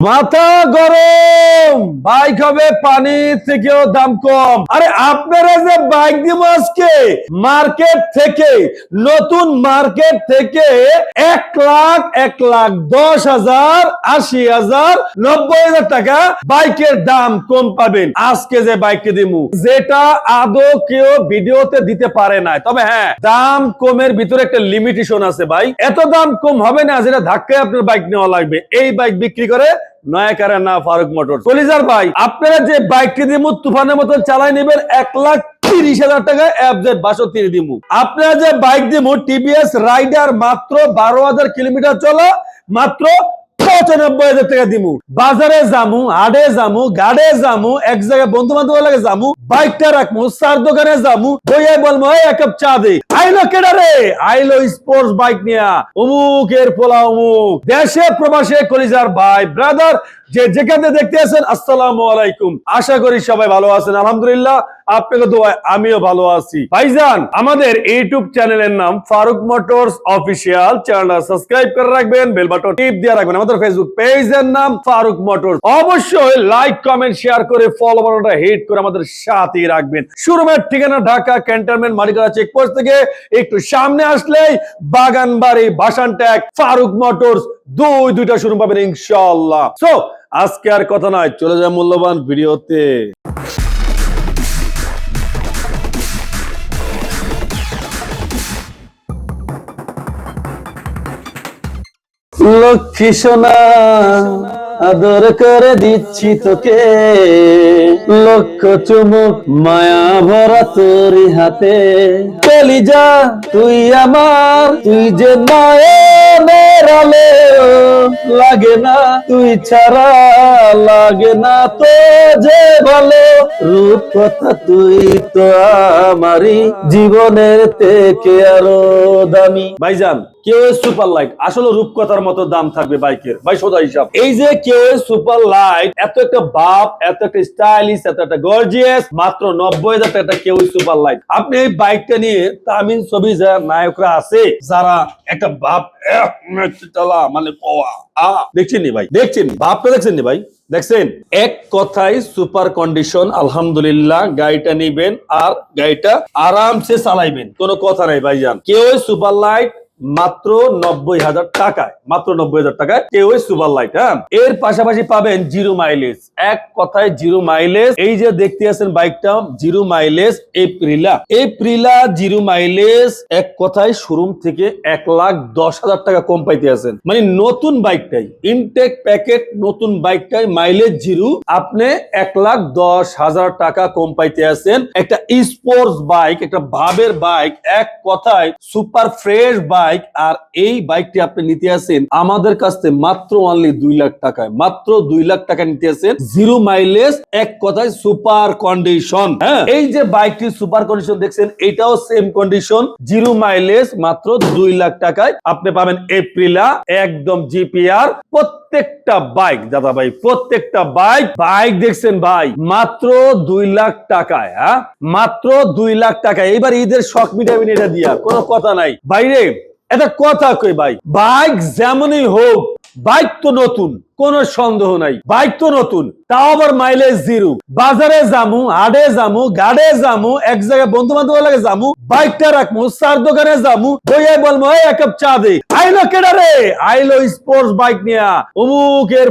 মাথা গরম। বাইক হবে পানির থেকেও দাম কম। আরে আপনারা যে বাইক দিব আজকে, মার্কেট থেকে, নতুন মার্কেট থেকে এক লাখ এক লাখ দশ হাজার, আশি হাজার, নব্বই হাজার টাকা বাইকের দাম কম পাবেন। আজকে যে বাইকটি দিমু, যেটা আদৌ কেউ ভিডিওতে দিতে পারে না তবে হ্যাঁ দাম কমের ভিতরে একটা লিমিটেশন আছে ভাই। এত দাম কম হবে না যেটা ধাক্কায় আপনার বাইক নেওয়া লাগবে। এই বাইক বিক্রি করে নয়াকারা না ফারুক মোটর কলিজার ভাই, আপনারা যে বাইকটি দিমু, তুফানের মতো চালাই নেবেন, এক লাখ তিরিশ হাজার টাকা এফজেড বাষট্টি দিমু। আপনারা যে বাইক দিমু টিভিএস রাইডার মাত্র বারো হাজার কিলোমিটার চলা, মাত্র পঁচানব্বই হাজার টাকা দিমু। বাজারে গাড়ে এক জায়গায় বন্ধু বান্ধব লাগে বাইকটা চার দোকানে এক কাপ চা দে। আইলো কেডা রে? আইলো স্পোর্টস বাইক নিয়া। পোলা, অমুক। দেশে প্রবাসে কলিজার ভাই ব্রাদার যে যেখানে দেখতে আছেন, আসসালামু আলাইকুম। আশা করি সবাই ভালো আছেন, আলহামদুলিল্লাহ। আপনাকে দোয়ায় আমিও ভালো আছি। ভাইজান, আমাদের ইউটিউব চ্যানেলের নাম ফারুক মোটরস অফিসিয়াল চ্যানেলটা সাবস্ক্রাইব করে রাখবেন, বেল বাটন টিপ দিয়ে রাখবেন। আমাদের ফেসবুক পেজের নাম ফারুক মোটরস। অবশ্যই লাইক কমেন্ট শেয়ার করে ফলো বাটনটা হিট করে আমাদের সাথেই রাখবেন। শোরুমের ঠিকানা ঢাকা, ক্যান্টনমেন্ট মালিকানা চেকপোস্ট থেকে একটু সামনে আসলেই বাগানবাড়ি ভাসান ট্যাগ, ফারুক মোটরস, দুই, দুইটা শুরু পাবেন ইনশাআল্লাহ। সো আজকে আর কথা নয়, চলে যায় মূল্যবান ভিডিওতে। লক্ষ্মী সোনা, আদর করে দিচ্ছি তোকে। লক্ষ চুমুক মায়া ভরা তোরি হাতে। কলিজা, তুই আমার, তুই যে নয়নের আলো। লাগে না, তুই ছাড়া লাগে না তো যে ভালো। রূপ কথা তুই তো আমারই, জীবনের থেকে আরও দামি। ভাইজান কেউ সুপার লাইট, আসলে রূপকথার মতো দাম থাকবে বাইকের। ভাই, সোজা হিসাব। এই যে সুপার এত একটা এত একটা স্টাইলিশ, এত একটা গর্জিয়াস, মাত্র নব্বই হাজার সুপার আপনি এই বাইকটা নিয়ে ছবি যা নায়করা আছে, যারা একটা বাপ মানে দেখছেন ভাই? দেখছেন দেখছেন ভাই? দেখছেন? এক কথায় সুপার কন্ডিশন, আলহামদুলিল্লাহ, গাড়িটা নিবেন আর গাড়িটা আরামসে চালাইবেন। কোনো কথা নাই ভাইজান। কেউ সুপার লাইট মাত্র নব্বই হাজার টাকায়, মাত্র নব্বই হাজার টাকায় কেউ সুপার লাইট হ্যাঁ? এর পাশাপাশি পাবেন জিরো মাইলেজ। এক কথায় জিরো মাইলেজ, এই যে দেখতে আছেন বাইকটা, zero mileage Aprilia. Aprilia zero mileage, এক কথায় শোরুম থেকে এক লাখ দশ হাজার টাকা কম পাইতে আছেন। মানে নতুন বাইকটাই, ইনটেক প্যাকেট নতুন বাইকটাই, মাইলেজ জিরো। আপনি এক লাখ দশ হাজার টাকা কম পাইতে আছেন। একটা স্পোর্টস বাইক, একটা ভাবের বাইক, এক কথায় সুপার ফ্রেশ বাইক। আর এই বাইকটি আপনি নিতে আসেন আমাদের কাছ মাত্র অনলি দুই লাখ টাকায়। মাত্র দুই লাখ টাকা নিতে আসেন জিরো মাইলেজ এক কথায় সুপার কন্ডিশন হ্যাঁ? এই যে বাইকটি সুপার কন্ডিশন দেখছেন, এটাও সেম কন্ডিশন জিরো মাইলেজ মাত্র দুই লাখ টাকায়। আপনি পাবেন এপ্রিলা একদম জিপিআর প্রত্যেকটা বাইক দাদা ভাই প্রত্যেকটা বাইক বাইক দেখছেন ভাই, মাত্র দুই লাখ টাকায় হ্যাঁ? মাত্র দুই লাখ টাকায়। এইবার ঈদের শখ মিটাবেন এটা দিয়া, কোনো কথা নাই। বাইরে এটা কথা কই ভাই? বাইক যেমনই হোক বাইক তো নতুন। কোনো সন্দেহ নাই। বাইক তো নতুন, তাও আবার মাইলেজ জিরো বাজারে যামু হাডে যামু গাড়ে যামু, এক জায়গায় বন্ধু বান্ধব লাগে যামু, বাইকটা রাখমু, চার দোকানে যামু, বইয়ে বলব এক কাপ চা দে। আইলো আইলো স্পোর্টস বাইক নিয়া।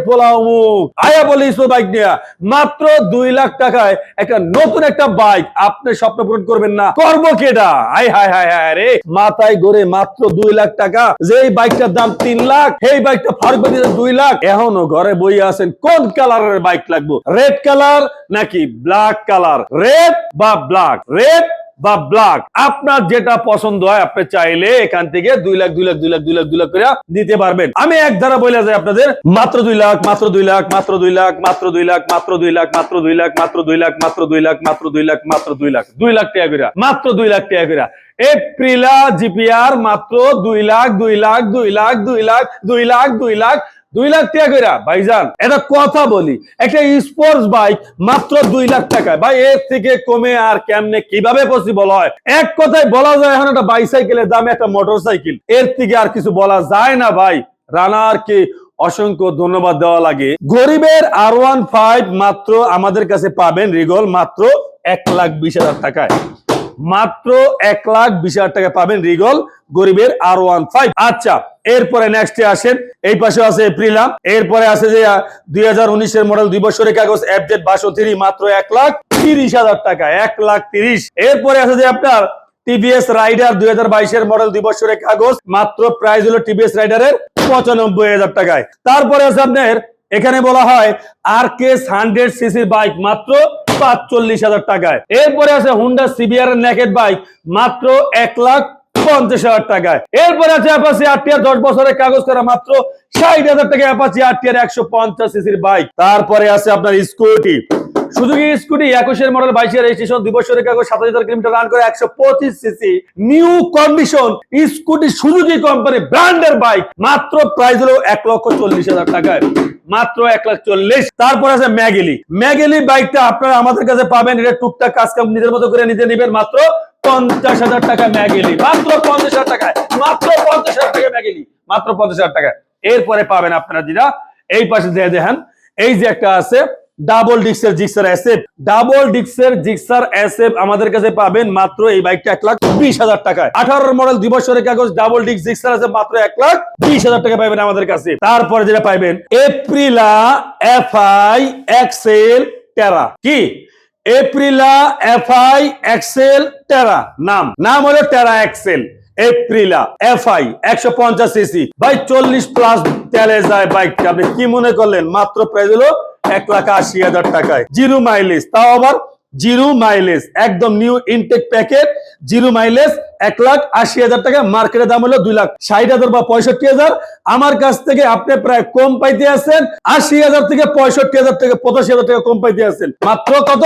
পোলা অমুক। আয়া বলে স্পোর্টস বাইক নিয়া। মাত্র দুই লাখ টাকায় একটা নতুন একটা বাইক আপনি স্বপ্ন পূরণ করবেন না। করব কেডা? আই হাই হাই হাই রে। মাথায় গড়ে মাত্র দুই লাখ টাকা। যেই বাইকটার দাম তিন লাখ এই বাইকটা ফারুক দুই লাখ। এখনও ঘরে বই আছেন কোন কালারের বাইক লাগবে রেড কালার নাকি ব্ল্যাক কালার রেড বা ব্ল্যাক রেড বা ব্ল্যাক আপনার যেটা পছন্দ হয় আপনি চাইলে এখান থেকে দুই লাখ দুই লাখ দুই লাখ দুই লাখ দুই লাখ করে দিতে পারবেন আমি এক ধারা বলে যাই আপনাদের মাত্র দুই লাখ মাত্র দুই লাখ মাত্র দুই লাখ মাত্র দুই লাখ মাত্র দুই লাখ মাত্র দুই লাখ মাত্র দুই লাখ মাত্র দুই লাখ মাত্র দুই লাখ মাত্র দুই লাখ দুই লাখ টাকা করে মাত্র দুই লাখ টাকা করে এপ্রিলা জিপিআর মাত্র দুই লাখ দুই লাখ দুই লাখ দুই লাখ দুই লাখ দুই লাখ দুই লাখ টাকা ভাইজান এটা কথা বলি, একটা স্পোর্টস বাইক মাত্র দুই লাখ টাকায়। ভাই, এর থেকে কমে আর কেমনে, কীভাবে পসিবল হয়? এক কথায় বলা যায়, এখন একটা বাইসাইকেলের দামে একটা মোটর সাইকেল এর থেকে আর কিছু বলা যায় না, ভাই। রানার কি অসংখ্য ধন্যবাদ দেওয়া লাগে। গরিবের আর ওয়ান ফাইভ মাত্র আমাদের কাছে পাবেন রিগল, মাত্র এক লাখ বিশ হাজার টাকায়। মাত্র এক লাখ বিশ হাজার টাকা পাবেন রিগল গরিবের আর ওয়ান ফাইভ। আচ্ছা এরপরে নেক্সটে আসেন। এই পাশে আছে এপ্রিলা এরপরে আছে যে দুই হাজার উনিশের মডেল দুই বছরের কাগজ এফজেড বাসো থ্রি মাত্র এক লাখ তিরিশ হাজার টাকা, এক লাখ তিরিশ। এরপরে আছে যে আপনার টিভিএস রাইডার দুই হাজার বাইশের মডেল দুই বছরের কাগজ, মাত্র প্রাইস হলো টিভিএস রাইডারের পঁচানব্বই হাজার টাকায়। তারপরে আছে আপনার, এখানে বলা হয় আর কেস হান্ড্রেড সিসির বাইক মাত্র পাঁচচল্লিশ হাজার টাকায়। এরপরে আছে হুন্ডা সিবিআর নেকেট বাইক মাত্র এক লাখ পঞ্চাশ হাজার টাকায়। এরপরে আছে অ্যাপাচি আরটিআর দশ বছরের কাগজ করা, মাত্র ষাট হাজার টাকা অ্যাপাচি আরটিআর একশো পঞ্চাশ সিসির বাইক তারপরে আছে আপনার স্কুটি সুজুকি স্কুটি একুশের মডেল, বাইশের রেজিস্ট্রেশন দুই বছরের কাগজ হাজার কিলোমিটার রান করে একশো পঁচিশ CC new condition scooty company ব্র্যান্ডের বাইক মাত্র প্রাইস হলো এক লক্ষ চল্লিশ হাজার টাকায়। মাত্র এক লাখ চল্লিশ। তারপর আছে ম্যাগেলি। ম্যাগেলি বাইকটা আপনারা আমাদের কাছে পাবেন, এটা টুকটাক কাজ কাম নিজের মতো করে নিজে নেবেন, মাত্র পঞ্চাশ হাজার টাকা ম্যাগেলি। মাত্র পঞ্চাশ হাজার টাকায়। মাত্র পঞ্চাশ হাজার টাকা ম্যাগেলি। মাত্র পঞ্চাশ হাজার টাকা এরপরে পাবেন আপনারা যেটা, এই পাশে দেখেন, এই যে একটা আছে ডাবল ডিক্সের জিক্সার এসএফ ডাবল ডিক্সের জিক্সার এসএফ আমাদের কাছে পাবেন মাত্র এই বাইকটা এক লাখ বিশ হাজার টাকায়। আঠারোর মডেল দুই বছরের কাগজ ডাবল ডিক্স জিক্সার আছে মাত্র এক লাখ বিশ হাজার টাকা পাবেন আমাদের কাছে। তারপরে যেটা পাইবেন এপ্রিলা এফআই এক্সেল টেরা কি? এপ্রিলা এফআই এক্সেল টেরা নাম। নাম হলো টেরা এক্সেল এপ্রিলা এফআই একশো পঞ্চাশ সিসি ভাই চল্লিশ প্লাস তেলে যায় বাইকটা আপনি কি মনে করলেন? মাত্র হলো এক লাখ আশি হাজার টাকায়। জিরো মাইলেজ তাও আবার জিরো মাইলেজ, একদম new intact packet zero mileage, এক লাখ আশি হাজার টাকা মার্কেটের দাম হলো দুই লাখ ষাট হাজার বা পঁয়ষট্টি হাজার। আমার কাছ থেকে আপনি প্রায় কম পাইতে আছেন, আশি হাজার থেকে পঁয়ষট্টি হাজার থেকে পঁচাশি হাজার টাকা কম পাইতে আছেন। মাত্র কত?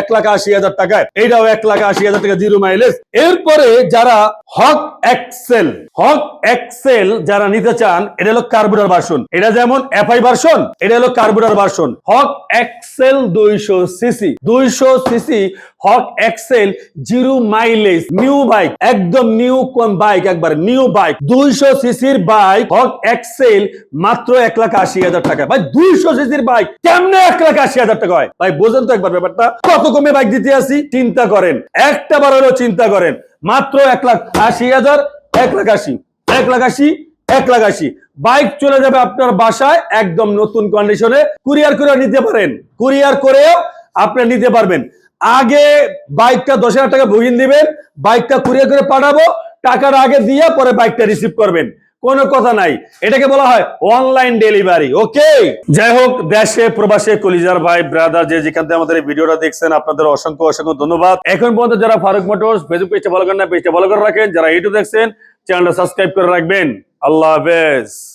এক লাখ আশি হাজার টাকায়। এইটাও এক লাখ আশি হাজার টাকা জিরো মাইলেজ। এরপরে যারা হক এক্সেল হক এক্সেল যারা নিতে চান, এটা হলো কার্বুরার ভার্সন এটা যেমন এফআই ভার্সন এটা হলো কার্বুরার ভার্সন হক এক্সেল দুইশো সিসি, দুইশো সিসি হক Excel zero mileage new bike একদম নিউ কোন বাইক একবার নিউ বাইক দুইশো সিসির বাইক হক এক্সেল মাত্র এক লাখ আশি হাজার টাকা। ভাই, দুইশো সিসির বাইক কেমনে এক লাখ আশি হাজার টাকা হয়? ভাই, বোঝেন তো একবার ব্যাপারটা। কত কমে বাইক দিতে আসি? চিন্তা করেন। একটা বার হলেও চিন্তা করেন। মাত্র এক লাখ আশি হাজার, এক লাখ আশি। এক লাখ আশি, এক লাখ আশি। বাইক চলে যাবে আপনার বাসায়, একদম নতুন কন্ডিশনে কুরিয়ার করে নিতে পারেন। কুরিয়ার করেও আপনি নিতে পারবেন। আগে বাইকটা দশ হাজার টাকা বুকিং দিবেন, বাইকটা কুরিয়ার করে পাঠাবো টাকার আগে দিয়ে পরে বাইকটা রিসিভ করবেন। কোনো কথা নাই। এটাকে বলা হয় অনলাইন ডেলিভারি ওকে যাই হোক, দেশে, প্রবাসে, কলিজার ভাই ব্রাদার যে যেখান থেকে আমাদের ভিডিওটা দেখছেন, আপনাদের অসংখ্য অসংখ্য ধন্যবাদ। এখন পর্যন্ত যারা ফারুক মোটরস ফেসবুক পেজটা ফলো করেন না পেজটা ফলো করে রাখেন। যারা ইউটিউব দেখছেন চ্যানেলটা সাবস্ক্রাইব করে রাখবেন। আল্লাহ হাফেজ।